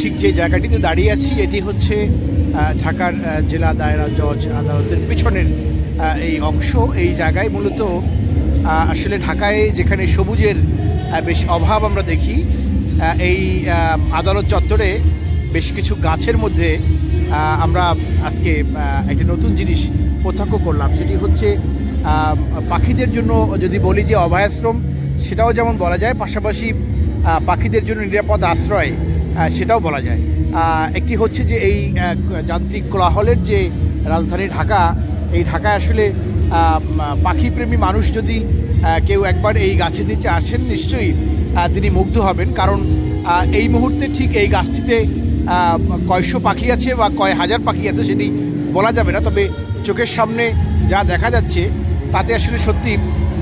ঠিক যে জায়গাটিতে দাঁড়িয়ে আছি, এটি হচ্ছে ঢাকার জেলা দায়রা জজ আদালতের পিছনের এই অংশ। এই জায়গায় মূলত আসলে ঢাকায় যেখানে সবুজের বেশ অভাব আমরা দেখি এই আদালত চত্বরে বেশ কিছু গাছের মধ্যে আমরা আজকে একটি নতুন জিনিস প্রত্যক্ষ করলাম। সেটি হচ্ছে পাখিদের জন্য যদি বলি যে অভয়াশ্রম, সেটাও যেমন বলা যায়, পাশাপাশি পাখিদের জন্য নিরাপদ আশ্রয় সেটাও বলা যায়। একটি হচ্ছে যে এই যান্ত্রিক কোলাহলের যে রাজধানী ঢাকা, এই ঢাকায় আসলে পাখিপ্রেমী মানুষ যদি কেউ একবার এই গাছের নিচে আসেন, নিশ্চয়ই তিনি মুগ্ধ হবেন। কারণ এই মুহূর্তে ঠিক এই গাছটিতে কয়শো পাখি আছে বা কয় হাজার পাখি আছে সেটি বলা যাবে না। তবে চোখের সামনে যা দেখা যাচ্ছে, তাতে আসলে সত্যি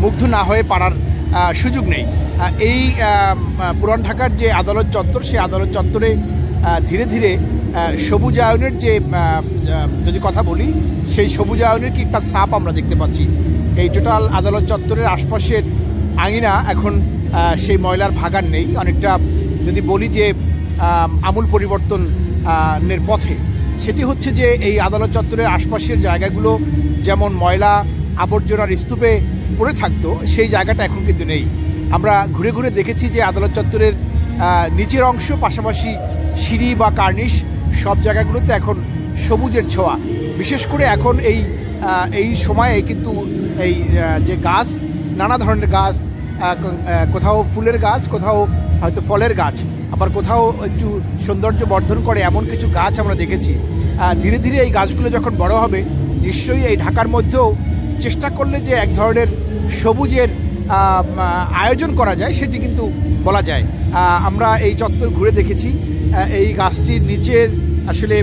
মুগ্ধ না হয়ে পারার সুযোগ নেই। এই পুরান ঢাকার যে আদালত চত্বর, সেই আদালত চত্বরে ধীরে ধীরে সবুজায়নের যে যদি কথা বলি, সেই সবুজায়নের কি একটা সাপ আমরা দেখতে পাচ্ছি। এই টোটাল আদালত চত্বরের আশপাশের আঙিনা এখন সেই ময়লার ভাগার নেই। অনেকটা যদি বলি যে আমূল পরিবর্তন নের পথে। সেটি হচ্ছে যে, এই আদালত চত্বরের আশপাশের জায়গাগুলো যেমন ময়লা, আবর্জনার স্তূপে পড়ে থাকতো, সেই জায়গাটা এখন কিন্তু নেই। আমরা ঘুরে ঘুরে দেখেছি যে আদালত চত্বরের নিচের অংশ পাশাপাশি সিঁড়ি বা কার্নিশ সব জায়গাগুলোতে এখন সবুজের ছোঁয়া। বিশেষ করে এখন এই এই সময়ে কিন্তু এই যে গাছ, নানা ধরনের গাছ কোথাও ফুলের গাছ, কোথাও হয়তো ফলের গাছ, আবার কোথাও একটু সৌন্দর্য বর্ধন করে এমন কিছু গাছ আমরা দেখেছি। ধীরে ধীরে এই গাছগুলো যখন বড় হবে, নিশ্চয়ই এই ঢাকার মধ্যেও চেষ্টা করলে যে এক ধরনের সবুজের আয়োজন করা যায়, সেটি কিন্তু বলা যায়। আমরা এই চত্বর ঘুরে দেখেছি। এই গাছটির নিচের আসলে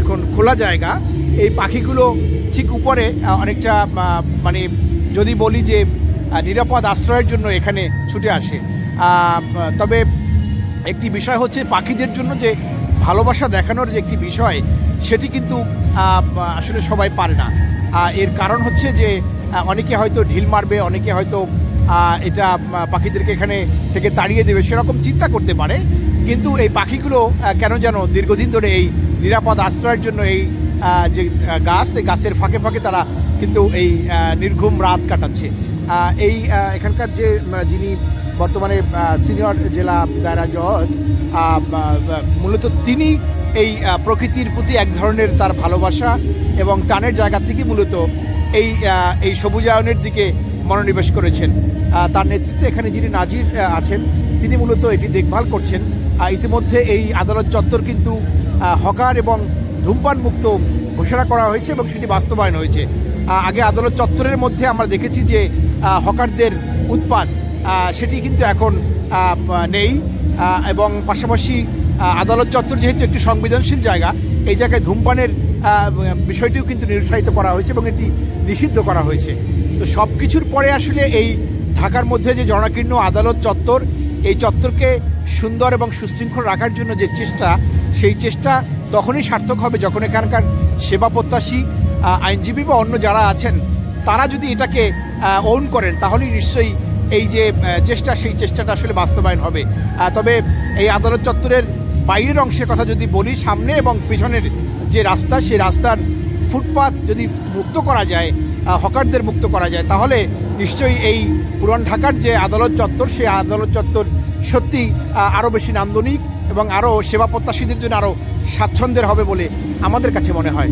এখন খোলা জায়গা। এই পাখিগুলো ঠিক উপরে অনেকটা মানে যদি বলি যে নিরাপদ আশ্রয়ের জন্য এখানে ছুটে আসে। তবে একটি বিষয় হচ্ছে পাখিদের জন্য যে ভালোবাসা দেখানোর যে একটি বিষয়, সেটি কিন্তু আসলে সবাই পারে না। এর কারণ হচ্ছে যে অনেকে হয়তো ঢিল মারবে, অনেকে হয়তো এটা পাখিদেরকে এখানে থেকে তাড়িয়ে দেবে, সেরকম চিন্তা করতে পারে। কিন্তু এই পাখিগুলো কেন যেন দীর্ঘদিন ধরে এই নিরাপদ আশ্রয়ের জন্য এই যে গাছ, এই গাছের ফাঁকে ফাঁকে তারা কিন্তু এই নির্ঘুম রাত কাটাচ্ছে। এই এখানকার যে যিনি বর্তমানে সিনিয়র জেলা দায়রা জজ মূলত তিনি এই প্রকৃতির প্রতি এক ধরনের তার ভালোবাসা এবং টানের জায়গা থেকে মূলত এই এই সবুজায়নের দিকে মনোনিবেশ করেছেন। তার নেতৃত্বে এখানে যিনি নাজির আছেন, তিনি মূলত এটি দেখভাল করছেন। ইতিমধ্যে এই আদালত চত্বর কিন্তু হকার এবং ধূমপান মুক্ত ঘোষণা করা হয়েছে এবং সেটি বাস্তবায়ন হয়েছে। আগে আদালত চত্বরের মধ্যে আমরা দেখেছি যে হকারদের উৎপাত সেটি কিন্তু এখন নেই। এবং পাশাপাশি আদালত চত্বর যেহেতু একটি সংবেদনশীল জায়গা এই জায়গায় ধূমপানের বিষয়টিও কিন্তু নিরুৎসাহিত করা হয়েছে এবং এটি নিষিদ্ধ করা হয়েছে। তো সব কিছুর পরে আসলে এই ঢাকার মধ্যে যে জনাকীর্ণ আদালত চত্বর, এই চত্বরকে সুন্দর এবং সুশৃঙ্খল রাখার জন্য যে চেষ্টা, সেই চেষ্টা তখনই সার্থক হবে যখন এখানকার সেবা প্রত্যাশী আইনজীবী বা অন্য যারা আছেন, তারা যদি এটাকে ওন করেন, তাহলেই নিশ্চয়ই এই যে চেষ্টা, সেই চেষ্টাটা আসলে বাস্তবায়ন হবে। তবে এই আদালত চত্বরের বাইরের অংশের কথা যদি বলি, সামনে এবং পেছনের যে রাস্তা, সেই রাস্তার ফুটপাথ যদি মুক্ত করা যায় হকারদের মুক্ত করা যায়, তাহলে নিশ্চয়ই এই পুরান ঢাকার যে আদালত চত্বর, সেই আদালত চত্বর সত্যি আরও বেশি নান্দনিক এবং আরও সেবা প্রত্যাশীদের জন্য আরও স্বাচ্ছন্দ্যের হবে বলে আমাদের কাছে মনে হয়।